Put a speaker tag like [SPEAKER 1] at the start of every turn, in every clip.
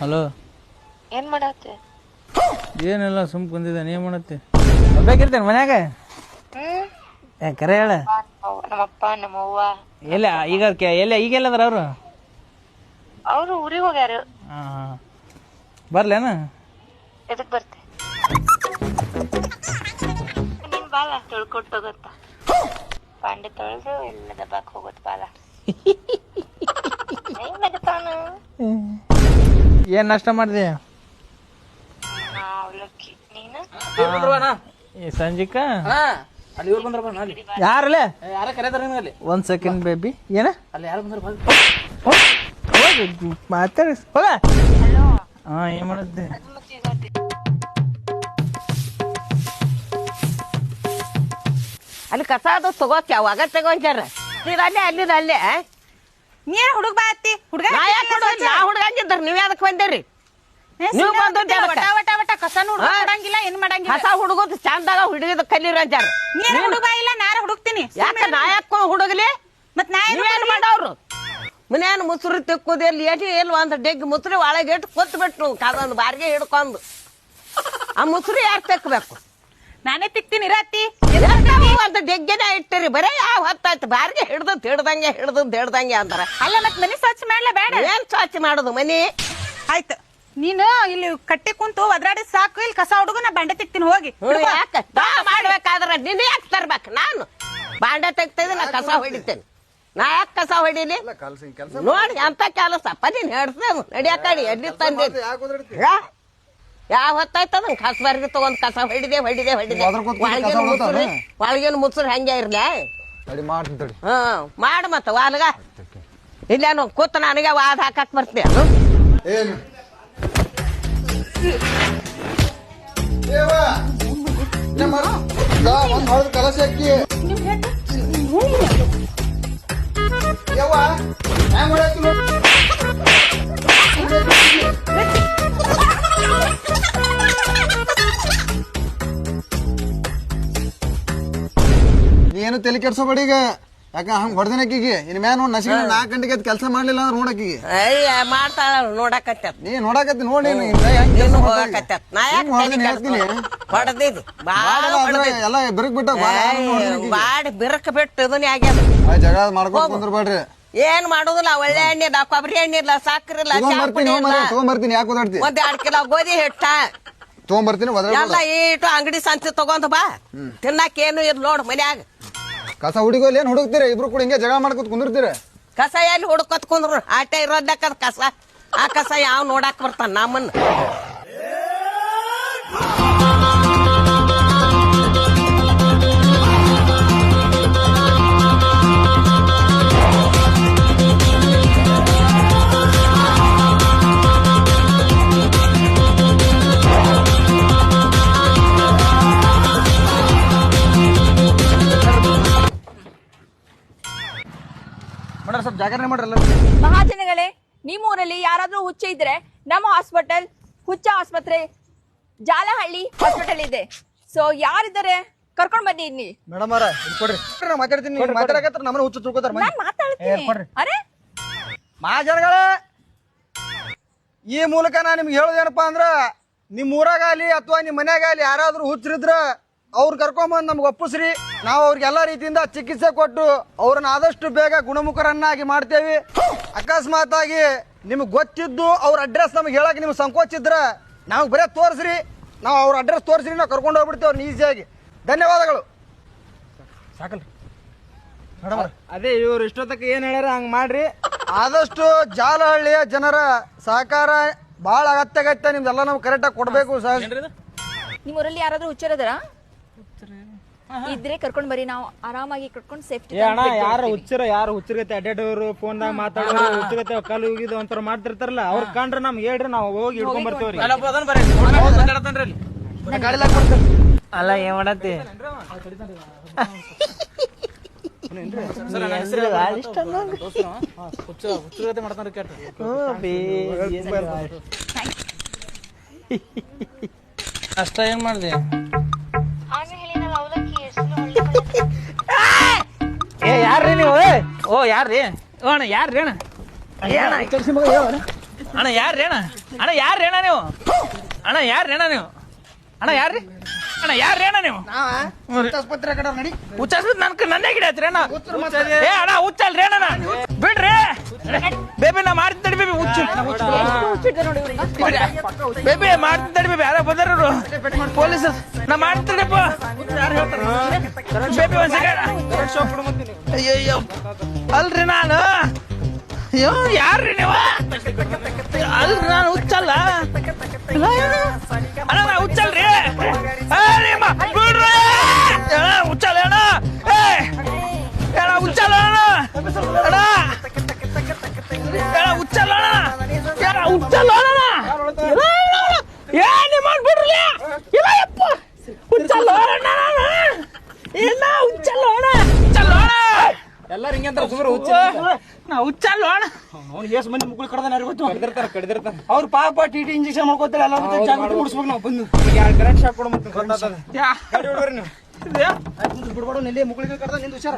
[SPEAKER 1] Hello.
[SPEAKER 2] ಏನ್ ಮಾಡತ್ತೆ?
[SPEAKER 1] ಏನಿಲ್ಲ ಸುಮ್ ಕುಂತಿದ್ದೆ. ನೀ ಮಾಡತ್ತೆ? ಬೇಕಿರ್ತೇನೆ ಮನ್ಯಾಗ? ಏ ಕರೆ ಹೇಳ.
[SPEAKER 2] ಅಪ್ಪ ನಮ್ಮ ನಮ್ಮವ್ವ.
[SPEAKER 1] ಎಲ್ಲ ಈಗ ಕೆ- ಎಲ್ಲ ಎಲ್ಲದ್ರ ಅವರು?
[SPEAKER 2] ಅವ್ರು ಊರಿಗೆ ಹೋಗ್ಯಾರ.
[SPEAKER 1] ಹಾಂ ಬರ್ಲೇನ?
[SPEAKER 2] ಎದಕ್ ಬರ್ತೆ? ನಿನ್ ಬಾಲ ತೊಳ್ಕೊಟ್ಟೋಗತ್ತ ಪಾಂಡೆ ತೊಳೆದು ಎಲ್ಲ ದಬ್ಬಾಕ್ ಹೋಗುತ್ತೆ ಬಾಲ. ಹೆಂಗ್ ನಗತಾನ
[SPEAKER 1] ಏನು ನಾಷ್ಟ ಮಾಡಿದೆ?
[SPEAKER 2] ನೀನ?
[SPEAKER 1] ಈ ಸಂಜಿಕ?
[SPEAKER 3] ಅಲ್ಲಿ ಇವ್ರು ಬಂದ್ರ ಬಣ್ಣ ಅಲ್ಲಿ.
[SPEAKER 1] ಯಾರಲ್ಲೇ?
[SPEAKER 3] ಯಾರ ಕರೆದಾರ ಅಲ್ಲಿ.
[SPEAKER 1] ಒಂದು ಸೆಕೆಂಡ್ ಬೇಬಿ ಏನ?
[SPEAKER 3] ಅಲ್ಲಿ ಯಾರು ಬಂದ್ರ ಏನ್
[SPEAKER 1] ಹೋಗಿ ಮಾತಾಡಿ. ಹೋಗ. ಹಾಂ ಏನು
[SPEAKER 4] ಅಲ್ಲಿ ಕಸ ಅದು ತಗೋತಿ ಅವಾಗ ತಗೊಂಚಾರ ಅಲ್ಲಿ ಅಲ್ಲೇ ಅಲ್ಲಿದ ಅಲ್ಲೇ
[SPEAKER 5] ನೀರ್ ಹುಡುಗ ಬಾ ಅತ್ತಿ. ಹುಡುಗ
[SPEAKER 4] ನಾ ಯಾಕೆ ಕೊಡೋದು ನಾ ಹುಡ್ಗಂಗಿದ್ರ ನೀವ್ ಯಾವ್ದಕ್ ಬಂದಿರಿ? ನೀವು ಬಂದದ್ದು
[SPEAKER 5] ವಟ
[SPEAKER 4] ಯಾವತ್ತ?
[SPEAKER 5] ವಟ ವಟ ಕಸನ ಹುಡುಗ
[SPEAKER 4] ಹಾ?
[SPEAKER 5] ಕೊಡಂಗಿಲ್ಲ ಏನ್ ಮಾಡಂಗಿಲ್ಲ.
[SPEAKER 4] ಹೊಸ ಹುಡುಗದು ಚಂದಾಗ ಹುಡುಗಿದ ಕಲೀರ ಅಂತಾರ
[SPEAKER 5] ನೀನ್ ಹುಡುಗ ಬಾ ಇಲ್ಲ ನಾರ ಹುಡುಕ್ತೀನಿ.
[SPEAKER 4] ಯಾಕೆ ನಾ ಯಾಕ ಹುಡುಗಲಿ?
[SPEAKER 5] ಮತ್ ನಾ ಏನ್
[SPEAKER 4] ನೀವೇನ್ ಮಾಡವ್ರು ಮನ್ಯಾನ ಮುಸುರಿ ತಿಕ್ಕೋದಿಲ್ಲ ಏಟಿ ಇಲ್ಲ ಒಂದ್ ಡೆಗ್ ಮುಸುರಿ ಒಳಗೆ ಇಟ್ಟು ಕೊತ್ತು ಬಿಟ್ಟು ಕದೊಂದು ಬಾರಿಗೆ ಹಿಡ್ಕೊಂಡು. ಆ ಮುಸುರಿ ಯಾರು ತೆಕ್ಕಬೇಕು
[SPEAKER 5] ನಾನೇ ತಿಕ್ತೀನಿ
[SPEAKER 4] ರಾತಿ ಡೆಗ್ಗೆನ ಇಟ್ಟಿರಿ ಬರೇ ಯಾವ ಹೊತ್ತಾಯ್ತು. ಬಾರಿಗೆ ಹಿಡ್ದು ಹಿಡ್ದಂಗೆ ಹಿಡ್ದು ಹಿಡ್ದಂಗೆ ಅಂತಾರ.
[SPEAKER 5] ಅಲ್ಲ ಮತ್ ಮನಿ ಸ್ವಚ್ಛ ಮಾಡ್ಲಾ ಬೇಡ?
[SPEAKER 4] ಏನ್ ಸ್ವಚ್ಛ ಮಾಡೋದು ಮನಿ?
[SPEAKER 5] ಆಯ್ತು. ನೀನು ಇಲ್ಲಿ ಕಟ್ಟಿ ಕುಂತು ಅದ್ರಾಡಿ ಸಾಕು ಇಲ್ಲಿ ಕಸ ಹುಡುಗು ನಾ ಬಂಡೆ ತಿಕ್ತೀನಿ ಹೋಗಿ.
[SPEAKER 4] ಹ್ಞೂ, ಯಾಕೆ? ನಾ ಮಾಡ್ಬೇಕಾದ್ರ ನಿನ್ನ ಯಾಕೆ ತರ್ಬೇಕು? ನಾನು ಬಾಂಡೆ ತೆಗ್ತಿದ್ರೆ ನಾ ಕಸ ಹೊಡಿತೇನೆ. ನಾ ಯಾಕೆ ಕಸ ಹೊಡಿಲಿ? ನೋಡಿ ಅಂತ ಕೆಲಸ? ಪದಿನ ಹೇಳ್ತೇವೆ ನಡಿಯಾಕಡಿ ಎಲ್ಲಿ ತಂದೆ ಯಾವ ಹೊತ್ತಾಯ್ತದ ಕಸ ಬರ್ದ ತಗೊಂಡ್ ಕಸ ಹೊಡಿದೆ ಹೊಡಿದೆ ಹೊಡಿದೆ. ಒಳಗಿನ ಮುಸುರಿ ಒಳಗಿನ ಹಂಗೆ ಇರ್ಲ?
[SPEAKER 6] ತಡಿ ಮಾಡ್ತೀನಿ ತಡಿ.
[SPEAKER 4] ಹಾ ಮಾಡು ಮತ್ತ ವಾಲ್ಗ ಇಲ್ಲ ಕೂತ ನನಗೆ ವಾದ ಹಾಕಕ್
[SPEAKER 6] ಏನು? ಒಂದ್ ಹೊಡೆದ ಕಲಸ ಅಕ್ಕಿ. ಯವ್ವ? ಹ್ಯಾಂಗ ಹೊಡ್ಯಾಕಿ ನೋಡ್ ಏನು ತಲೆ ಕೆಡ್ಸೋಬೇಡಿ ಈಗ. ಯಾಕ ಹಂಗ ಹೊಡೆದಿನಕ್ಕಿಗೆ ಇನ್ ಮ್ಯಾನ್ ನೋಡ್ ನಸಿಗೆ ನಾಲ್ಕು ಗಂಟೆಗೆ ಕೆಲಸ ಮಾಡ್ಲಿಲ್ಲ ಅಂದ್ರೆ ನೋಡಕ್ಕಿಗೆ
[SPEAKER 4] ಅಯ್ಯ ಮಾಡ್ತಾಳ ನೋಡಕತ್ತ
[SPEAKER 6] ನೀ ನೋಡಕತ್ತಿ ನೋಡಿ
[SPEAKER 4] ಹೋಗಕತ್ತ. ನಾ
[SPEAKER 6] ಹೊಡ್ದೀನಿ ಹೇಳ್ತೀನಿ.
[SPEAKER 4] ಹೊಡೆದಿದ್ದು. ಬಾಳ
[SPEAKER 6] ಎಲ್ಲ ಬಿರುಕ್ ಬಿಟ್ಟ
[SPEAKER 4] ಬಾಡಿ ಬಿರಕ್ ಬಿಟ್ಟು ಇದನ್ನ ಆಗ್ಯದ.
[SPEAKER 6] ಜಗ ಮಾಡ್ಕೊಂಡ್ ಕುಂದ್ರಬೇಡ್ರಿ
[SPEAKER 4] ಏನ್ ಮಾಡುದಿಲ್ಲ ಒಳ್ಳೆ ಎಣ್ಣೆ ಇಲ್ಲ ಕೊಬ್ಬರಿ ಎಣ್ಣೆ ಇಲ್ಲ ಸಕ್ಕರೆ ಇಲ್ಲ ಚಾ ಪುಡಿ
[SPEAKER 6] ತಗೊಂಬರ್ತೀನಿ
[SPEAKER 4] ಇಲ್ಲ
[SPEAKER 6] ತಗೊಂಬರ್ತೀನಿ ಯಾಕೆ ಓದಾಡ್ತಿ?
[SPEAKER 4] ಒಂದ್ ಎರಡ್ ಕಿಲೋ ಗೋಧಿ ಹಿಟ್ಟ.
[SPEAKER 6] ತಗೊಂಬರ್ತೀನಿ
[SPEAKER 4] ಎಲ್ಲ ಈಟು ಅಂಗಡಿ ಸಂತೆ ತಗೊಂಡ್ ಬಾ. ತಿನ್ನಕ್ ಏನು ಇರ್ಲಿ ನೋಡ್ ಮನ್ಯಾಗ.
[SPEAKER 6] ಕಸ ಹುಡುಗಲ್ಲಿ ಏನ್ ಹುಡುಕ್ತೀರ? ಇಬ್ರು ಕೂಡ ಹಿಂಗೆ ಜಗಳ ಮಾಡ್ಕೊತ ಕುಂದಿರ್ತೀರ?
[SPEAKER 4] ಕಸ ಎಲ್ಲಿ ಹುಡುಕತ್ ಕುಂದ್ರು? ಆಟ ಇರೋದಕ್ಕ ಕಸ. ಆ ಕಸ ಯಾವ ನೋಡಾಕ್ ಬರ್ತಾನ ನಮ್ಮನ್ನ?
[SPEAKER 6] ಮಾಡ್ರ ಸ್ವಲ್ಪ ಜಾಗರಣೆ ಮಾಡ್ರಲ್ಲ
[SPEAKER 7] ಮಹಾಜನಗಳೇ ನಿಮ್ಮೂರಲ್ಲಿ ಯಾರಾದ್ರೂ ಹುಚ್ಚ ಇದ್ರೆ ನಮ್ಮ ಹಾಸ್ಪಿಟಲ್ ಹುಚ್ಚ ಆಸ್ಪತ್ರೆ ಜಾಲಹಳ್ಳಿ ಹಾಸ್ಪಿಟಲ್ ಇದೆ. ಸೊ ಯಾರಿದ್ದಾರೆ? ಕರ್ಕೊಂಡ್ ಬನ್ನಿ ಇಲ್ಲಿ.
[SPEAKER 6] ಮೇಡಮ್ ಅವರ ಕೊಡ್ರಿ. ನಾ ಮಾತಾಡ್ತೀನಿ. ಮಾತಾಡಕತ್ರ ನಮ್ಮನ್ನ ಹುಚ್ಚು ತಿಳ್ಕೊತಾರ
[SPEAKER 7] ನಾನ್ ಮಾತಾಡ್ತೀನಿ. ಅರೆ?
[SPEAKER 6] ಮಹಾಜನಗಳೇ ಈ ಮೂಲಕ ನಾನು ನಿಮ್ಗೆ ಹೇಳೋದೇನಪ್ಪ ಅಂದ್ರ ನಿಮ್ಮ ಊರಾಗಲಿ ಅಥವಾ ನಿಮ್ಮ ಮನ್ಯಾಗಲಿ ಯಾರಾದ್ರೂ ಹುಚ್ಚರಿದ್ರ ಅವ್ರು ಕರ್ಕೊಂಬಂದು ನಮ್ಗೆ ಒಪ್ಪಿಸ್ರಿ. ನಾವು ಅವ್ರಿಗೆ ಎಲ್ಲ ರೀತಿಯಿಂದ ಚಿಕಿತ್ಸೆ ಕೊಟ್ಟು ಅವ್ರನ್ನ ಆದಷ್ಟು ಬೇಗ ಗುಣಮುಖರನ್ನಾಗಿ ಮಾಡ್ತೇವೆ. ಅಕಸ್ಮಾತ್ ಆಗಿ ನಿಮ್ಗೆ ಗೊತ್ತಿದ್ದು ಅವ್ರ ಅಡ್ರೆಸ್ ನಮ್ಗೆ ಹೇಳಕ್ಕೆ ನಿಮ್ಗೆ ಸಂಕೋಚ ಇದ್ರೆ ನಾವು ಬರೇ ತೋರಿಸ್ರಿ. ನಾವು ಅವ್ರ ಅಡ್ರೆಸ್ ತೋರಿಸ್ರಿ ನಾವು ಕರ್ಕೊಂಡು ಹೋಗ್ಬಿಡ್ತೇವೆ ಅವ್ರನ್ನ ಈಸಿಯಾಗಿ. ಧನ್ಯವಾದಗಳು. ಸಾಕಲ್ರಿ.
[SPEAKER 1] ಅದೇ ಇವ್ರು ಇಷ್ಟೊತ್ತಕ್ಕೆ ಏನು ಹೇಳ್ಯಾರ ಹಂಗೆ ಮಾಡ್ರಿ.
[SPEAKER 6] ಆದಷ್ಟು ಜಾಲಹಳ್ಳಿಯ ಜನರ ಸಹಕಾರ ಬಹಳ ಅಗತ್ಯ ಅಗತ್ಯ ನಿಮ್ದೆಲ್ಲ ನಾವು ಕರೆಕ್ಟಾಗಿ ಕೊಡಬೇಕು ಸರ್.
[SPEAKER 7] ನಿಮ್ಮ ಯಾರಾದರೂ ಯಾರಾದ್ರೂ ಹುಚ್ಚರದಾರ ಇದ್ರೆ ಕರ್ಕೊಂಡ್ ಬರ್ರಿ ನಾವು ಆರಾಮಾಗಿ ಕರ್ಕೊಂಡು ಸೇಫ್ಟಿ
[SPEAKER 1] ಏ ಅಣ್ಣ ಯಾರು ಹುಚ್ಚರ ಯಾರು ಹುಚ್ಚರ್ಗತ್ತೆ ಅಡ್ಡಾಡೋರು ಫೋನ್ದಾಗ ಮಾತಾಡೋರು ಹುಚ್ಚರಗತ್ತೆ ಕಾಲು ಹೋಗಿದ್ದು ಒಂಥರ ಮಾಡ್ತಿರ್ತಾರಲ್ಲ ಅವ್ರ ಕಂಡ್ರೆ ನಮ್ಗೆ ಹೇಳ್ರಿ ನಾವು ಹೋಗಿ ಹಿಡ್ಕೊಂಡ್ ಬರ್ತೇವ್ರಿ.
[SPEAKER 3] ಅಲ್ಲ.
[SPEAKER 1] ಏನ್ ಮಾಡತ್ತಿ? ಅಷ್ಟ ಏನ್ ಮಾಡ್ದೆ ಏ ಯಾರ್ರಿ ನೀವು? ಓ ಯಾರ್ರಿ? ಓ ಅಣ್ಣ ಯಾರ್ರಿ ಅಣ್ಣ?
[SPEAKER 3] ಅಣ್ಣ ಯಾರ್ರಿ ಅಣ್ಣ? ಅಣ್ಣ ಯಾರ್ರಿ ಅಣ್ಣ ನೀವು? ಅಣ್ಣ ಯಾರ್ರಿ ಅಣ್ಣ ನೀವು? ಅಣ್ಣ ಯಾರ್ರಿ? ಅಣ್ಣ ಯಾರ್ರಿ ಅಣ್ಣ ನೀವು? ಹುಚ್ಚಾಸ್ಬಿಟ್ಟು ನನ್ ನನ್ನೇ ಗಿಡ ಹತ್ರಿ ಅಣ್ಣ. ಏ ಅಣ್ಣ ಹುಚ್ಚಲ್ರಿ ಅಣ್ಣ ಬಿಡ್ರಿ. ಬೇಬಿ ನಾ ಮಾಡ್ತೀನಿ ಬೇಬಿ ಹುಚ್ಚು. ಬೇಬಿ ಮಾಡ್ತೀನಿ ಬೇಬಿ ಯಾರೋ ಬಂದಾರರು ಪೊಲೀಸ್ ನಾ ಮಾಡ್ತೀನಪ್ಪ ಬೇಬಿ. ಒಂದ್ ಸೆಕೆಂಡ್ ಅಯ್ಯಯ್ಯೋ. ಅಲ್ರಿ ನಾನು. ಅಯ್ಯೋ ಯಾರ್ರಿ ನೀವು? ಅಲ್ರಿ ನಾನು ಹುಚ್ಚಲ್ಲ. ಅಣ್ಣ ನಾ ಹುಚ್ಚಲ್ರಿ
[SPEAKER 6] ಎಸ್ ಮಂದಿ ಮುಗುಳು ಕಡ್ದಾನ ಯಾರಿಗ್ ಗೊತ್ತು?
[SPEAKER 1] ಕಡ್ದಿರ್ತಾರ ಕಡ್ದಿರ್ತಾರ.
[SPEAKER 6] ಅವ್ರ ಪಾಪ ಟಿ ಟಿ ಇಂಜೆಕ್ಷನ್ ಮಾಡ್ಕೋತಾರೆ ಎಲ್ಲ ಜಾಗೃತಿ ಮುಡಿಸ್ಬೇಕು ನಾವು. ಬಂದು
[SPEAKER 1] ಎರಡು ಕರೆಕ್ಟ್ ಶಾಕ್ ಕೊಡು ಮತ್ತೆ ಗೊತ್ತಾಗ್ತದೆ ಗಾಡಿ ನೀವು.
[SPEAKER 6] ಬಿಡ್ಬೇಡು ನೆಲ್ಲಿ ಮುಗುಳಿಗೆ ಕಡ್ದ ನಿಂದು ಹುಷಾರ.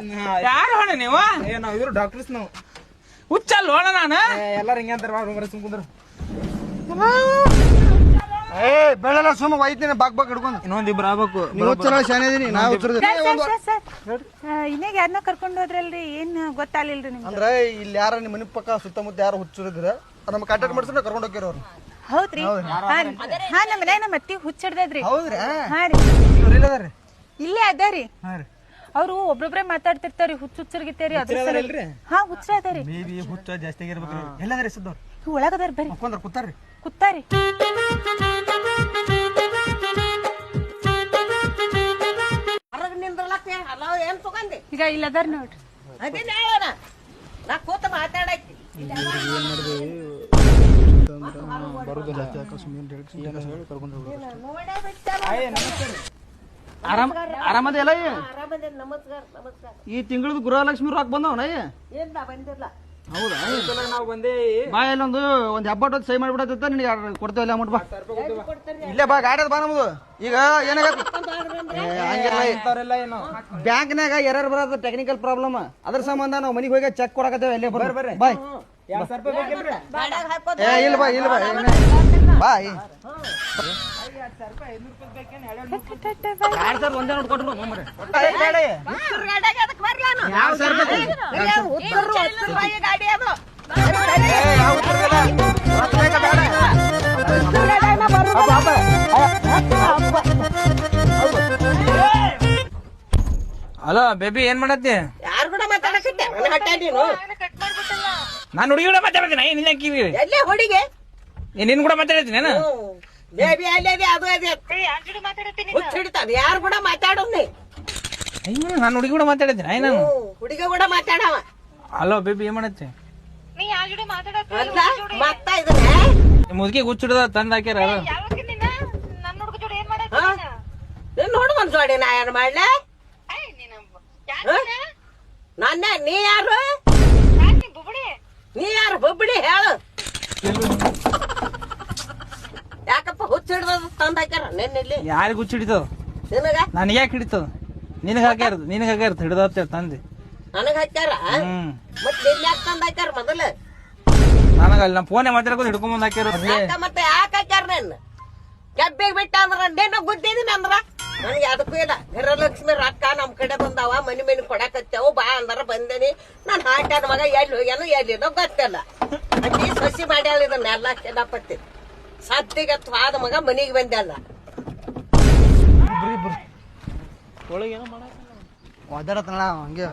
[SPEAKER 3] ಯಾರು ಹೋಣ ನೀವು?
[SPEAKER 1] ಏ ನಾವು ಇದ್ರು ಡಾಕ್ಟರ್ಸ್ ನಾವು.
[SPEAKER 3] ಹುಚ್ಚಲ್ಲ ಹೋಣ ನಾನು?
[SPEAKER 1] ಎಲ್ಲರೂ ಹಿಂಗೆ ಅಂತಾರ ಸುಮ್ಕುಂದ್ರು. ಸುಮ್ ಕುಂದ್ರು
[SPEAKER 6] ಏ ಬೆಳಲ್ಲ ಸುಮ್ಮ ಒಯ್ತೀನಿ ಬಾಗ್ ಬಾಗ್ ಹಿಡ್ಕೊಂಡು.
[SPEAKER 1] ಇನ್ನೊಂದ್ ಇಬ್ರು ಆಗ್ಬೇಕು.
[SPEAKER 6] ನೀವು ಶಾನೆ ಇದೀನಿ
[SPEAKER 5] ಇನ್ನೇಗ ಯಾರನ್ನ ಕರ್ಕೊಂಡು ಹೋದ್ರಲ್ರಿ? ಏನ್ ಗೊತ್ತಾಗ್ಲಿಲ್ರಿ ನಿಮ್ಗೆ?
[SPEAKER 6] ಅಂದ್ರೆ ಇಲ್ಲಿ ಯಾರ ನಿಮ್ಮ ಮನೆ ಪಕ್ಕ ಸುತ್ತಮುತ್ತ ಯಾರು ಹುಚ್ಚರಿದ್ರ ನಮ್ಮ ಕಾಂಟ್ಯಾಕ್ಟ್ ಮಾಡ್ಸಿದ್ರೆ ಕರ್ಕೊಂಡು ಹೋಗ್ಯಾರ ಅವ್ರು
[SPEAKER 5] ಹೌದ್ರಿ? ಹಾ ಹಾ ನಮ್ಮ ಮನೆ ನಮ್ಮ ಅತ್ತಿ ಹುಚ್ಚಿಡ್ದದ್ರಿ.
[SPEAKER 6] ಹೌದ್ರಿ?
[SPEAKER 5] ಹಾ ರೀ. ಇಲ್ಲೇ ಅದಾರಿ.
[SPEAKER 6] ಹಾ ರೀ.
[SPEAKER 5] ಅವ್ರು ಒಬ್ರೊಬ್ರೆ ಮಾತಾಡ್ತಿರ್ತಾರಿ ಹುಚ್ಚ ಹುಚ್ಚರ್ಗಿತ್ತೇರಿ ಅದ್ರ ಸಲ
[SPEAKER 1] ಇಲ್ರಿ?
[SPEAKER 5] ಹಾ ಹುಚ್ಚ ಅದಾರಿ.
[SPEAKER 6] ಹುಚ್ಚ ಜಾಸ್ತಿ ಆಗಿರ್ಬೇಕ್ರಿ ಎಲ್ಲದಾರಿ ಸಿದ್ದವ್ರು
[SPEAKER 5] ಒಳಗದಾರ ಬರ್ರಿ.
[SPEAKER 6] ಕೂತಾರ್ರಿ.
[SPEAKER 5] ಕುತ್ತಾರಿ.
[SPEAKER 4] ಹೊರಗ್ ನಿಂದ್ರಲಕ್ಕ ಹಲೋ ಏನ್ ತಗೊಂಡಿ?
[SPEAKER 5] ಈಗ ಇಲ್ಲದಾರ ನೋಡ್ರಿ.
[SPEAKER 4] ಅದೇನ್ ಹೇಳೋಣ. ನಾ ಕೂತ ಮಾತಾಡಕ್ಕೆ.
[SPEAKER 6] ಆರಾಮ್ ಎಲ್ಲ
[SPEAKER 4] ಆರಾಮದೇನ್ ನಮಸ್ಕಾರ ನಮಸ್ಕಾರ
[SPEAKER 6] ಈ ತಿಂಗಳದ ಗೃಹಲಕ್ಷ್ಮಿ ರೊಕ್ಕ ಬಂದವನ
[SPEAKER 4] ಏನ್ ನಾ ಬಂದಿಲ್ಲ
[SPEAKER 6] ಹೌದಾ?
[SPEAKER 1] ನಾವು ಬಂದೇ
[SPEAKER 6] ಬಾ ಇಲ್ಲೊಂದು ಒಂದ್ ಹೆಬ್ಬಟ್ ಸೈ ಮಾಡ್ಬಿಡತ್ತ ನಿನಗೆ ಯಾರು ಕೊಡ್ತೇವಲ್ಲ ಅಮೌಂಟ್ ಬಾ ಇಲ್ಲೇ ಬಾ ಗಾಡಿ ಬಾ ನಮ್ದು. ಈಗ ಏನಾಗ ಹಂಗಿಲ್ಲ
[SPEAKER 1] ಅಂತಾರೆಲ್ಲ ಏನು?
[SPEAKER 6] ಬ್ಯಾಂಕ್ನಾಗ ಎರರ್ ಬರೋದು ಟೆಕ್ನಿಕಲ್ ಪ್ರಾಬ್ಲಮ್ ಅದ್ರ ಸಂಬಂಧ ನಾವು ಮನಿಗೆ ಹೋಗಿ ಚೆಕ್ ಕೊಡಕತ್ತೇವೆ ಇಲ್ಲೇ ಬರ್ರಿ ಬರ್ರಿ. ಬಾಯ್. ಏ ಇಲ್ಲ ಬಾ ಇಲ್ಲ ಬಾ
[SPEAKER 3] ಹಲೋ ಬೇಬಿ ಏನ್ ಮಾಡತ್ತಿ?
[SPEAKER 4] ಯಾರು ಕೂಡ ಮಾತಾಡಕ್ಕೆ ನನ್ನ ಹೊಟ್ಟೆ ನೀನು
[SPEAKER 3] ಹುಡುಗಿ ಕೂಡ ಮಾತಾಡ್ತೀನಿ. ಏನಿಲ್ಲ ಕಿವಿ?
[SPEAKER 4] ಎಲ್ಲೇ ಹುಡುಗಿ?
[SPEAKER 3] ಏ, ನಿನ್ ಕೂಡ ಮಾತಾಡ್ತೀನಿ ನಾನು
[SPEAKER 4] ಬೇಬಿ ಅಲ್ಲೇ ಅದು ಅದೇ ಹುಚ್ಚ ಹಿಡಿತಾನ ಯಾರು ಕೂಡ ಮಾತಾಡೋನಿ
[SPEAKER 3] ನಾನು ಹುಡುಗಿ ಕೂಡ ಮಾತಾಡ್ತೀನಿ ಅಯ್ಯ ನಾನು
[SPEAKER 4] ಹುಡುಗ ಕೂಡ ಮಾತಾಡವ.
[SPEAKER 3] ಹಲೋ ಬೇಬಿ ಏನ್ ಮಾಡತ್ತಿ? ಮುದುಕಿ ಗುಚ್ಚಿಡದ ತಂದ್ ಹಾಕ್ಯಾರ
[SPEAKER 2] ನನ್ನ? ಏನ್
[SPEAKER 4] ನೋಡು ಒಂದ್ ಜೋಡಿ ನಾ
[SPEAKER 2] ಯಾರು
[SPEAKER 4] ಮಾಡ್ಲೆ?
[SPEAKER 2] ನನ್ನ?
[SPEAKER 4] ನನ್ನೇ ನೀ ಯಾರು?
[SPEAKER 2] ನೀ
[SPEAKER 4] ಯಾರು? ಬೊಬ್ಬಡಿ ಹೇಳು. ಯಾಕಪ್ಪ ಹುಚ್ಚ ಹಿಡ್ದ ತಂದ್ ಹಾಕ್ಯಾರ? ನಿನ್ನೆಲ್ಲಿ
[SPEAKER 3] ಯಾರಿಗ್ ಗುಚ್ಚಿಡಿತದ
[SPEAKER 4] ನಿನಗ?
[SPEAKER 3] ನನಗೆ ಯಾಕೆ ಹಿಡಿತು ನಿನಗೆ ಹಾಕ್ಯಾರ ನಿನಗೆ ಹಾಕ್ಯಾರ ಹಿಡ್ದ ತಂದೆ.
[SPEAKER 4] ನನಗ ಹಾಕ್ಯಾರ?
[SPEAKER 3] ಹ್ಮ್.
[SPEAKER 4] ಮತ್ತೆ ನಿನ್ನ ಯಾಕೆ ತಂದ್ ಹಾಕ್ಯಾರ ಮೊದಲ?
[SPEAKER 3] ನನಗ ಅಲ್ಲಿ ನಮ್ಮ ಫೋನೇ ಮಾತಾಡ್ಕೊಂಡು ಹಿಡ್ಕೊಂಡ್ ಬಂದ್ ಹಾಕ್ಯಾರ
[SPEAKER 4] ಮತ್ತೆ ಯಾಕೆ ಹಾಕ್ಯಾರ ನನ್ನ? ಕೆಬ್ಬಿಗೆ ಬಿಟ್ಟ ಅಂದ್ರ ನಿನ್ನ ಗುದ್ದಿದ್ದೀನಿ ಅಂದ್ರ? ನನಗೆ ಅದಕ್ಕೂ ಇಲ್ಲ. ಗೃಹಲಕ್ಷ್ಮಿ ರೊಕ್ಕ ನಮ್ಮ ಕಡೆ ಬಂದಾವ ಮನಿ ಮನಿ ಕೊಡಕತ್ತೇವು ಬಾ ಅಂದ್ರ ಬಂದೇನಿ. ನಾನ್ ಹಾಟ್ಯಾನ ಮಗ ಎಲ್ಲಿ ಹೋಗ್ಯಾನು ಎಲ್ಲಿನೋ ಗೊತ್ತಿಲ್ಲ. ಅಜ್ಜಿ ಸಸಿ ಮಾಡ್ಯಾಳ ಇದನ್ನೆಲ್ಲ ಕೆಡಪತ್ತಿ ಸದ್ದಿಗೆ ಆದ ಮಗ ಮನಿಗೆ ಬಂದಲ್ಲ
[SPEAKER 6] ಒದ್ದಾಡತ್ತಣ್ಣ ಹಂಗೆ.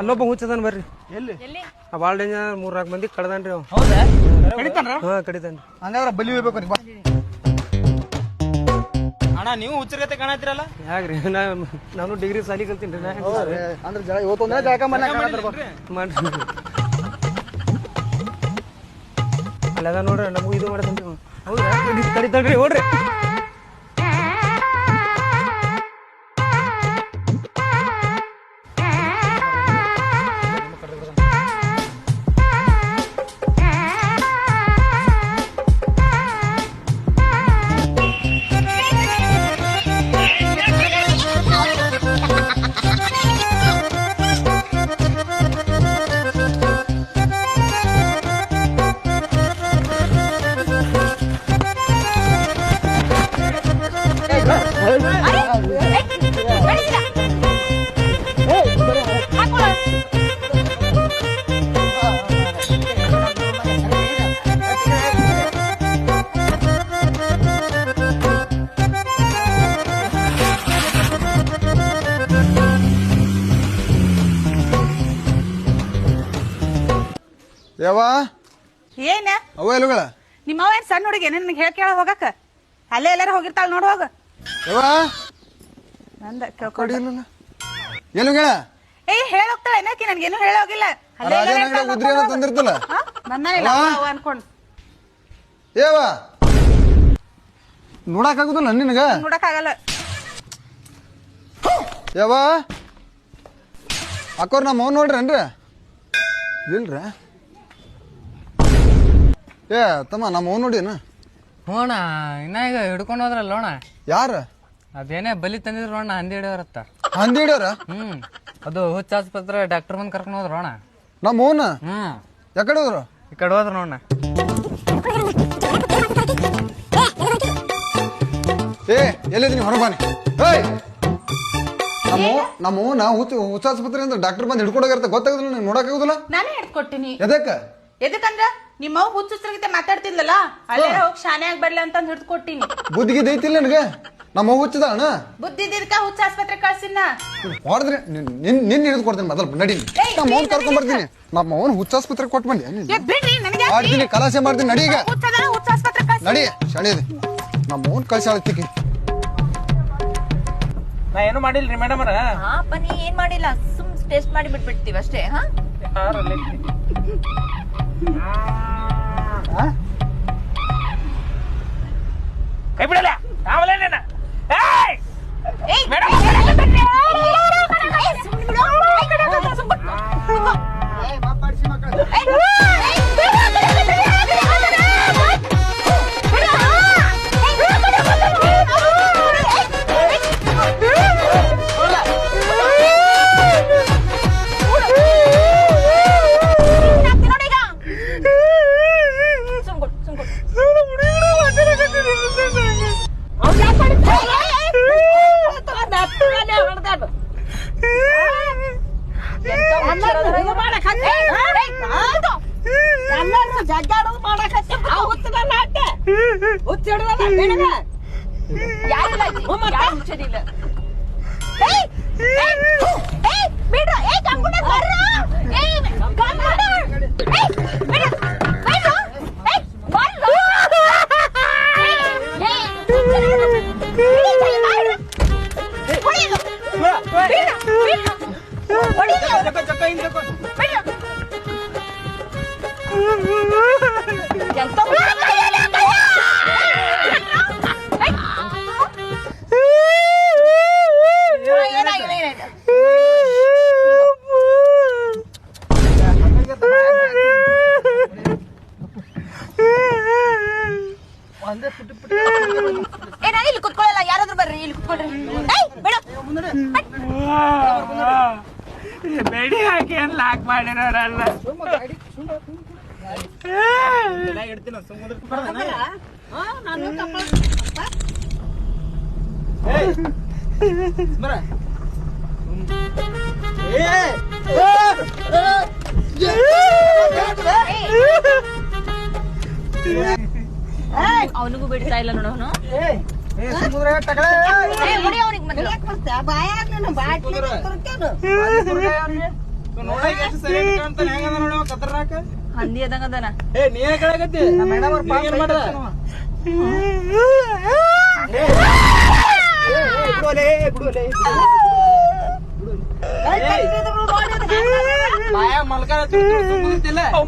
[SPEAKER 1] ಅಲ್ಲೊಬ್ಬ ಹುಚ್ಚದನ್ ಬರ್ರಿ.
[SPEAKER 6] ಎಲ್ಲಿ?
[SPEAKER 1] ಭಾಳ ಡೇಂಜರ್ ಮೂರ್ನಾಲ್ಕು ಮಂದಿ ಕಳ್ದನ್ರಿ ಅವ.
[SPEAKER 6] ಕಡಿತಾನ್ರ
[SPEAKER 1] ಹಾ ಕಡಿತಾನ್ರಿ.
[SPEAKER 6] ಹಂಗಾದ್ರೆ ಬಲಿ ಹೋಗ್ಬೇಕು ಬಾ.
[SPEAKER 1] ಅಣ್ಣ ನೀವು ಹುಚ್ಚರ್ಗತೆ ಕಾಣತ್ತೀರಲ್ಲ?
[SPEAKER 8] ಯಾಕ್ರಿ? ನಾ ನಾನು ಡಿಗ್ರಿ ಸಾಲಿ ಕಲ್ತೀನಿ ನಾ
[SPEAKER 6] ಅಂದ್ರೆ ಜಳ ಇವತ್ತೊಂದೇ ಜಳಕ ಮನೆ
[SPEAKER 8] ಮಾಡ್ರಿ ಅಲ್ಲದ ನೋಡ್ರಿ ನಮಗೂ ಇದು ಮಾಡ್ತೀನಿ ಹೌದಾ? ತಡಿತಡ್ರಿ ಓಡ್ರಿ
[SPEAKER 9] ಯಾವ
[SPEAKER 5] ಏನ?
[SPEAKER 9] ಅವ ಎಲುಗಳ?
[SPEAKER 5] ನಿಮ್ಮ ಅವ ಏನ್ ಸಣ್ಣ ಹುಡುಗಿ? ನಿನ್ಗೆ ಹೇಳಿ ಕೇಳ ಹೋಗಕ್ಕ. ಅಲ್ಲೇ ಎಲ್ಲಾರ ಹೋಗಿರ್ತಾಳ ನೋಡ್ ಹೋಗ.
[SPEAKER 9] ಯಾವ
[SPEAKER 5] ನಂದ
[SPEAKER 9] ಕಡಿ
[SPEAKER 5] ಕೇಳ್ಕೊಂಡು
[SPEAKER 9] ಇಲ್ಲಲ್ಲ. ಎಲುಗಳ?
[SPEAKER 5] ಏ ಹೇಳ ಹೋಗ್ತಾಳ ಏನಕ್ಕೆ? ನನ್ಗೇನು ಹೇಳ ಹೋಗಿಲ್ಲ. ಅಲ್ಲೇ ಎಲ್ಲಾರ
[SPEAKER 9] ರಾಜನ
[SPEAKER 5] ಇರ್ತಾಳ್
[SPEAKER 9] ಉದ್ರಿ ಏನೋ
[SPEAKER 5] ನೋಡ್ ಹೋಗು.
[SPEAKER 9] ತಂದಿರ್ತಲ್ಲ
[SPEAKER 5] ಹಾ? ಬಂದಾನಿಲ್ಲ ಅನ್ಕೊಂಡ್.
[SPEAKER 9] ನೋಡಕ್ಕಾಗುದಿಲ್ಲ ನಿನಗ?
[SPEAKER 5] ನೋಡಕ್ಕಾಗಲ್ಲ
[SPEAKER 9] ಯಾವ ಅಕ್ಕೋರ್ ನಮ್ಮ ಅವ್ನ ನೋಡ್ರಿ ಏನ್ರಿ ಇಲ್ರ? ಏ ತಮ್ಮ ನಮ್ಮ ಅವ್ನು ನೋಡಿನ
[SPEAKER 10] ಹೋಣ ಇನ್ನ ಈಗ ಹಿಡ್ಕೊಂಡು ಹೋದ್ರಲ್ಲ ಅಣ್ಣ
[SPEAKER 9] ಯಾರ?
[SPEAKER 10] ಅದೇನೇ ಬಲಿ ತಂದಿದ್ರು ಅಣ್ಣ ಹಂದಿ ಹಿಡಿಯೋರತ್ತ.
[SPEAKER 9] ಹಂದಿ ಹಿಡಿಯೋರ?
[SPEAKER 10] ಹ್ಮ್ ಅದು ಹುಚ್ಚ ಆಸ್ಪತ್ರೆ ಡಾಕ್ಟರ್ ಬಂದ್ ಕರ್ಕೊಂಡು ಹೋದ್ರು ಅಣ್ಣ
[SPEAKER 9] ನಮ್ಮ ಅವ್ನ?
[SPEAKER 10] ಹ್ಮ್.
[SPEAKER 9] ಯಾಕಡೆ ಹೋದ್ರು?
[SPEAKER 10] ಈ ಕಡೆ ಹೋದ್ರು ನೋಣ
[SPEAKER 9] ಏ ಎಲ್ಲಿದ್ದೀನಿ ಹೊರಬಾನಿ ಏಯ್! ನಮ್ಮ ನಮ್ಮ ಅವ್ನ ಹುಚ್ಚ ಹುಚ್ಚ ಆಸ್ಪತ್ರೆ ಅಂತ ಡಾಕ್ಟರ್ ಬಂದು ಹಿಡ್ಕೊಂಡು ಹೋಗಿರ್ತ ಗೊತ್ತಾಗುದಿಲ್ಲ ನೋಡಕ್ ಆಗುದಿಲ್ಲ?
[SPEAKER 5] ನಾನೇ ಹಿಡ್ಕೊಟ್ಟಿನಿ
[SPEAKER 9] ಎದಕ್ಕ?
[SPEAKER 5] ಎದಕ್ಕಂದ್ರ? ನಿಮ್ಮ ಹುಚ್ಚುಸ್ರಗಿತೆ ಮಾತಾಡ್ತಿದ್ಲಲ್ಲ? ಅಲ್ಲೇ ಹೋಗಿ ಶಾನೆ ಆಗಿ ಬರ್ಲಿ ಅಂತ ಹಿಡ್ದು ಕೊಟ್ಟಿನಿ.
[SPEAKER 9] ಬುದ್ಧಿಗೆ ದೈತಿಲ್ಲ ನನಗೆ? ನಮ್ಮ ಹುಚ್ಚದ ಅಣ್ಣ
[SPEAKER 5] ಬುದ್ಧಿ ಇದ್ದಿದ್ಕ ಹುಚ್ಚ ಆಸ್ಪತ್ರೆ ಕಳ್ಸಿನ
[SPEAKER 9] ಹೊಡೆದ್ರೆ ನಿನ್ ನಿನ್ ಹಿಡಿದು ಕೊಡ್ತೀನಿ ಮೊದಲು ನಡಿ.
[SPEAKER 5] ಏಯ್,
[SPEAKER 9] ನಮ್ಮ ಅವ್ನ ಕರ್ಕೊಂಡ್ ಬರ್ತೀನಿ. ನಮ್ಮ ಅವ್ನ ಹುಚ್ಚ ಆಸ್ಪತ್ರೆ ಕೊಟ್ಟು
[SPEAKER 5] ಬನ್ನಿ ಬಿಡ್ರಿ ನನಗೆ
[SPEAKER 9] ಮಾಡ್ತೀನಿ ಕಲಾಸೆ ಮಾಡ್ತೀನಿ ನಡಿ ಈಗ.
[SPEAKER 5] ಹುಚ್ಚ ಆಸ್ಪತ್ರೆ ಕಳ್ಸಿ.
[SPEAKER 9] ನಡಿ ಶಣಿದೆ ನಮ್ಮ ಅವ್ನ ಕಳ್ಸಿ ಆಳ್ತಿಕ್ಕಿ
[SPEAKER 7] ನಾ ಏನು ಮಾಡಿಲ್ರಿ ಮೇಡಮ್ ಮೇಡಮರ
[SPEAKER 4] ಹಾ ಬನ್ನಿ ಏನ್ ಮಾಡಿಲ್ಲ? ಸುಮ್ ಟೇಸ್ಟ್ ಮಾಡಿ ಬಿಟ್ಬಿಡ್ತೀವಿ ಅಷ್ಟೇ ಹಾ?
[SPEAKER 7] ಕೈ ಬಿಡಲ್ಲ ಆಮೇಲೆ ನೀನ
[SPEAKER 4] ಅವನಿಗೂ ಬಿಡ್ತಾ ಇಲ್ಲ ನೋಡು ಅಂತ ಹೆಂಗದ ನೋಡಿ ಮೊದಲು ಹಂದಿ ಅದಂಗ ಅದನ.
[SPEAKER 1] ಏ ನೀ ಹೇಳಕತ್ತಿ? ಮೇಡಮ್ ಅವ್ರ ಪಾಪ ಏನ್ ಬಾಯ ಮಲ್ಕಾರ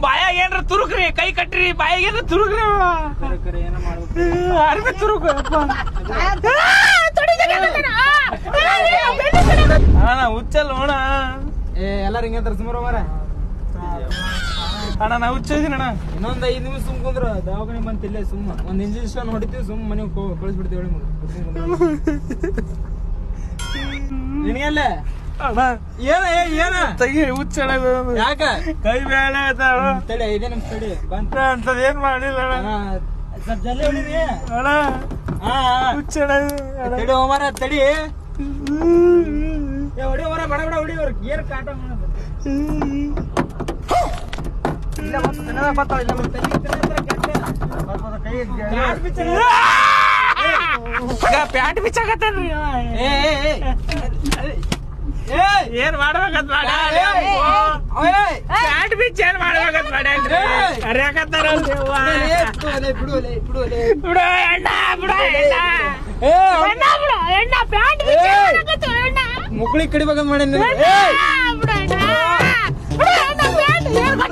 [SPEAKER 7] ಬಾಯಾಗ ಏನ್ರ ತುರುಕ್ರಿ ಕೈ ಕಟ್ರಿ ಬಾಯಾಗ ಏನ್ರ ತುರುಕ್ರಿ. ಅರ್ಬಿ ತುರುಕು. ಅಣ್ಣ ಹುಚ್ಚಲ್ಲ ಅಣ್ಣ
[SPEAKER 1] ಏ ಎಲ್ಲಾರು ಹಿಂಗೆ ಸುಮಾರು ಮರ
[SPEAKER 7] ಅಣ್ಣ ನಾ ಹುಚ್ಚಿದೀನಿ ಅಣ್ಣ.
[SPEAKER 1] ಇನ್ನೊಂದು ಐದ್ ನಿಮಿಷ ಸುಮ್ ಕುಂದ್ರ ದವಾಖಾನೆ ಬಂತ ಇಲ್ಲೇ ಸುಮ್ಮ. ಒಂದ್ ಇಂಜೆಕ್ಷನ್ ಹೊಡಿತೀವಿ ಸುಮ್ ಮನೆಗೆ ಕಳಿಸ್ಬಿಡ್ತೀವಿ ನಿನಗೆಲ್ಲ?
[SPEAKER 7] ಅಣ್ಣ.
[SPEAKER 1] ಏನ ಏನ?
[SPEAKER 7] ತೆಗಿ ಹುಚ್ಚಣ
[SPEAKER 1] ಯಾಕ?
[SPEAKER 7] ಕೈ ಬೇಳೆ
[SPEAKER 1] ತಡಿ ಐದೇ ನಿಮಿಷ ತಡಿ. ಬಂತ
[SPEAKER 7] ಅಂತದ್ ಏನ್ ಮಾಡಿಲ್ಲ ಅಣ್ಣ?
[SPEAKER 1] ಸ್ವಲ್ಪ ಜಲ್ದಿ ಹೊಡಿರಿ.
[SPEAKER 7] ಅಣ್ಣ.
[SPEAKER 1] ಹಾ ಹಾ.
[SPEAKER 7] ಹುಚ್ಚಣ
[SPEAKER 1] ತಡಿ ಹೋಮರ ತಡಿ. ಏ ಹೊಡಿ ಹೊರ ಬಡ ಬಡ ಹೊಡಿ ಅವ್ರ ಏನ್ ಕಾಟ ಮಾಡೋದು?
[SPEAKER 7] ಪ್ಯಾಂಟ್ ಬಿಚ್ಚಾಕತ್ತಾನ್ರಿ
[SPEAKER 3] ಏನ್ ಮಾಡ್ಬೇಕಂತ ಪ್ಯಾಂಟ್ ಬಿಚ್ ಏನ್ ಮಾಡ್ಬೇಕಂತ ಮಾಡ್ಯಾನ್ರಿ ಕರಿಯಾಕತ್ತಾರ ಬಿಡು ಅಣ್ಣ ಬಿಡು ಅಣ್ಣ. ಪ್ಯಾಂಟ್
[SPEAKER 1] ಮುಕ್ಳಿ ಕಡಿಬೇಕಂತ
[SPEAKER 3] ಮಾಡ್ಯಾನ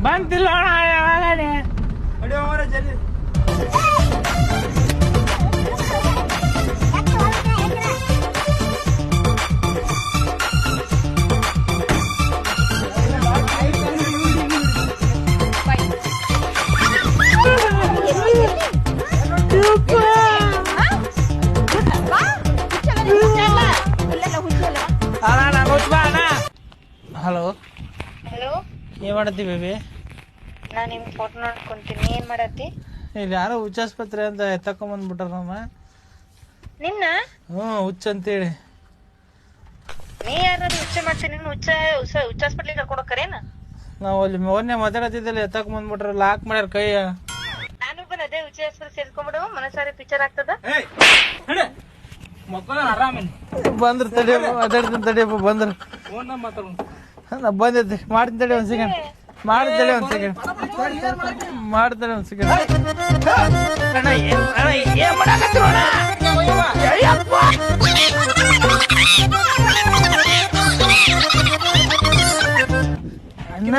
[SPEAKER 3] Bantu lo nanya makan ya. Aduh, mau jadi.
[SPEAKER 2] Halo.
[SPEAKER 3] ಏನ್ ಮಾಡತ್ತಿ ಬೇಬಿ?
[SPEAKER 2] ನಾ ನಿಮ್ ಫೋಟೋ ನೋಡ್ಕೊಂತೀನಿ. ಏನ್ ಮಾಡತ್ತಿ?
[SPEAKER 3] ಇಲ್ಲಿ ಯಾರೋ ಹುಚ್ಚಾಸ್ಪತ್ರೆ ಅಂತ ಎತ್ತಕೊಂಬಂದ್ಬಿಟ್ರ ನಮ್ಮ
[SPEAKER 2] ನಿನ್ನ?
[SPEAKER 3] ಹ್ಞೂ ಹುಚ್ಚ ಅಂತೇಳಿ.
[SPEAKER 2] ನೀ ಯಾರು ಹುಚ್ಚ ಮಾಡ್ತೀನಿ ನಿನ್ನ ಹುಚ್ಚ ಹುಚ್ಚ ಹುಚ್ಚ ಹಾಸ್ಪಿಟ್ಲಿಗೆ ಕರ್ಕೊಂಡು ಹೋಗ್ಕರೇನ
[SPEAKER 3] ನಾವು ಅಲ್ಲಿ ಮೊನ್ನೆ ಮಾತಾಡತ್ತಿದ್ದಲ್ಲಿ ಎತ್ತಕೊಂಬಂದ್ಬಿಟ್ರ ಲಾಕ್ ಮಾಡ್ಯಾರ ಕೈ
[SPEAKER 2] ನಾನು ಬಂದ ಅದೇ ಹುಚ್ಚ ಆಸ್ಪತ್ರೆ ಸೇರ್ಕೊಂಡ್ಬಿಡು ಮನಸಾರಿ ಪಿಕ್ಚರ್ ಆಗ್ತದ?
[SPEAKER 3] ಬಂದ್ರ ತಡಿಯಪ್ಪ ಮಾತಾಡ್ತೀನಿ ತಡಿಯಪ್ಪ ಬಂದ್ರ. ಫೋನ್ ನಾ ಬಂದೈತಿ ಮಾಡ್ತೀನಿ ತಡಿ ಒಂದ್ ಸೆಕೆಂಡ್ ಮಾಡ್ತೀನಿ ತಡಿ ಒಂದ್ ಸೆಕೆಂಡ್ ಮಾಡ್ತೀನಿ ಒಂದ್ ಸೆಕೆಂಡ್ ಅಣ್ಣ ಏನ್ ಅಣ್ಣ ಏನ್ ಮಾಡಕತ್ತೀರ ಅಣ್ಣ? ಅಯ್ಯಪ್ಪ! ಅಣ್ಣ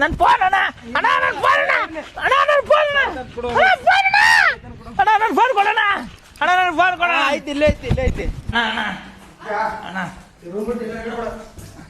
[SPEAKER 3] ನನ್ ಫೋನ್ ಅಣ್ಣ. ಅಣ್ಣ ನನ್ ಫೋನ್ ಅಣ್ಣ. ಅಣ್ಣ ನನ್ ಫೋನ್ ಅಣ್ಣ. ಫೋನ್ ಅಣ್ಣ. ಅಣ್ಣ ನನ್ ಫೋನ್ ಕೊಡೋಣ ಅಣ್ಣ. ನನ್ ಫೋನ್ ಕೊಡೋಣ
[SPEAKER 1] ಆಯ್ತು ಇಲ್ಲೇ ಐತಿ ಇಲ್ಲೇ ಐತಿ
[SPEAKER 3] ಅಣ್ಣ ಅಣ್ಣ.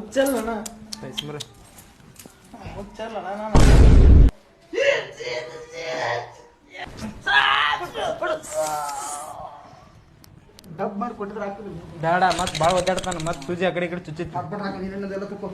[SPEAKER 1] ಹುಚ್ಚಲ್ಲಣ್ಣ
[SPEAKER 3] ಇಸ್ಮರ ಹುಚ್ಚಲ್ಲಣ್ಣ ನಾನು.
[SPEAKER 6] ಡಬ್ ಮಾಡಿ ಕೊಟ್ಟಿದ್ರೆ
[SPEAKER 1] ಬೇಡ ಮತ್ತೆ ಭಾಳ ಒದ್ದಾಡ್ತಾನೆ ಮತ್ತೆ ತುಜಿ ಆ ಕಡೆ ಈ ಕಡೆ
[SPEAKER 6] ಚುಚ್ಚಿ ಹಾಕ್ಬಿಟ್ಟು ಹಾಕಿದ್ರೆ ತುಪ್ಪ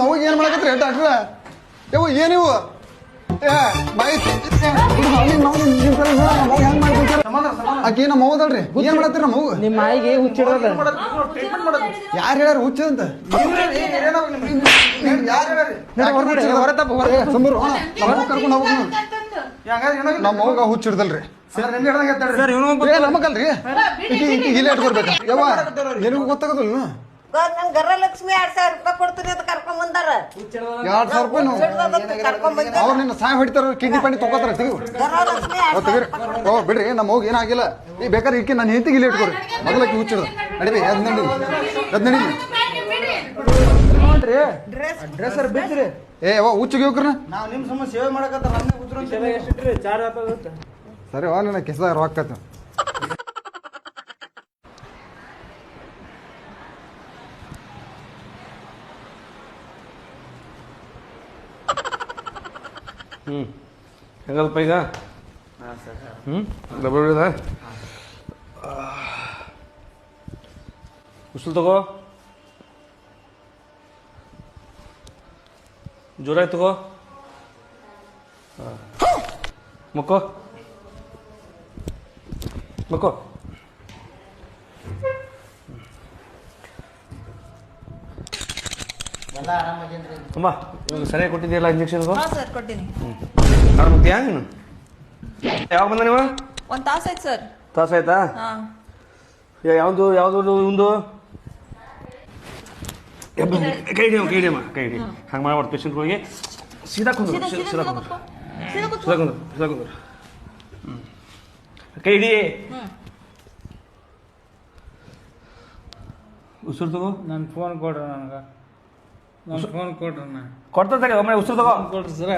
[SPEAKER 6] ನಾವು ಏನು ಮಾಡಕತ್ರಿ ಡಾಕ್ಟ್ರ? ಯಾವ ಏನಿವು ಆಕಿ ನಮ್ಮ ಮಗದಲ್ರಿ? ಏನ್ ಮಾಡತ್ತೀರ ನಮ್ಮ
[SPEAKER 8] ನಿಮ್ಮ ಮಾಯಿಗೆ ಹುಚ್ಚಿಡೋದ
[SPEAKER 6] ಯಾರು ಹೇಳ್ಯಾರ ಹುಚ್ಚದಂತ ಕರ್ಕೊಂಡು ನಮ್ಮ
[SPEAKER 1] ಮಗ
[SPEAKER 6] ಹುಚ್ಚಿಡ್ದಲ್ರಿ ನಮಗಲ್ರಿ ಇಲ್ಲೇ ಇಟ್ಕೊಡ್ಬೇಕು ಯಾವ ನಿನಗೂ ಗೊತ್ತಾಗದಲ್ಲ.
[SPEAKER 4] ಗರಲಕ್ಷ್ಮಿ ಎರಡ್ ಸಾವಿರ ರೂಪಾಯಿ ಕೊಡ್ತೀನಿ ಅಂತ ಕರ್ಕೊಂಡ್ ಬಂದಾರ.
[SPEAKER 9] ಎರಡ್ ಸಾವಿರ ರೂಪಾಯಿ
[SPEAKER 4] ಕರ್ಕೊಂಡ್ ಬಂದ
[SPEAKER 9] ಅವ್ರು ನಿನ್ನ ಸಾಯ್ ಹೊಡಿತಾರ ಕಿಡ್ನಿ ಪಂಡಿ ತಗೋತಾರ ತೆಗಿವು
[SPEAKER 4] ಗರಲಕ್ಷ್ಮಿ ಎರಡ್
[SPEAKER 9] ಓ ತೆಗೀರಿ. ಓ ಬಿಡ್ರಿ ನಮ್ಮ ಹೋಗಿ ಏನಾಗಿಲ್ಲ ಈ ಬೇಕಾದ್ರೆ ಇಕ್ಕಿ ನನ್ನ ಹೆಂತಿಗೆ ಇಲ್ಲಿ ಇಟ್ಕೊಡ್ರಿ ಮೊದಲಕ್ಕೆ ಹುಚ್ಚಿಡ್ದು ನಡಿಬಿ ಅದ್ ನಡಿ ಅದ್ ನಡಿ
[SPEAKER 3] ಡ್ರೆಸ್ಸರ್ ಬಿದ್ರಿ
[SPEAKER 9] ಏ ಅವ ಹುಚ್ಚಿಗೆ ಹೋಗ್ರನ
[SPEAKER 3] ನಾವ್ ನಿಮ್ ಸೇವೆ
[SPEAKER 9] ಸರಿ ಅವ ನಿನ್ನ ಕೆಸದಾಗ ರೊಕ್ಕ
[SPEAKER 8] ಹ್ಞೂ ಹೆಂಗದಪ್ಪ ಈಗ ಹ್ಞೂ ಡಬಲ್ ಹೊಡಿದ ಉಸುಲ್ ತಗೋ. ಜೋರಾಗಿ ತಗೋ. ಮಕ್ಕೋ. ಮಕ್ಕೋ. ಅಮ್ಮ ಇವಾಗ ಸರಿಯಾಗಿ ಕೊಟ್ಟಿದ್ದೀಯಲ್ಲ ಇಂಜೆಕ್ಷನ್
[SPEAKER 7] ಸರ್ ಕೊಡ್ತೀನಿ
[SPEAKER 8] ಆರಾಮತ್ತೀಯಾ ನೀನು? ಯಾವಾಗ ಬಂದ ನೀವು?
[SPEAKER 7] ಒಂದ್ ತಾಸು ಆಯ್ತು ಸರ್.
[SPEAKER 8] ತಾಸ ಆಯ್ತಾ?
[SPEAKER 7] ಹಾ.
[SPEAKER 8] ಯಾ- ಯಾವ್ದು ಯಾವ್ದು ಒಂದು ಕೈ ಹಿಡಿಯಮ್ಮ ಕೈ ಹಿಡಿಯಮ್ಮ ಕೈ ಹಿಡಿ. ಹಂಗೆ ಮಾಡ್ಬಾರ್ದು ಪೇಷಂಟ್ಗಳಿಗೆ ಸೀದಾ ಕುಂದ್ರು ಸೀದಾ ಕುಂದ್ರು. ಸೀದಾ ಕುಂದ್ರು. ಸೀದಾ ಕುಂದ್ರು ಕೈ ಹಿಡಿ. ಉಸಿರು ತಗೋ.
[SPEAKER 3] ನನ್ ಫೋನ್ ಕೊಡ್ರಿ ನನಗ. ನನ್ ಫೋನ್ ಕೊಡ್ರಿ ನಾ
[SPEAKER 8] ಕೊಡ್ತಾ ತಗ
[SPEAKER 3] ಕೊಡ್ರಿ ಸರ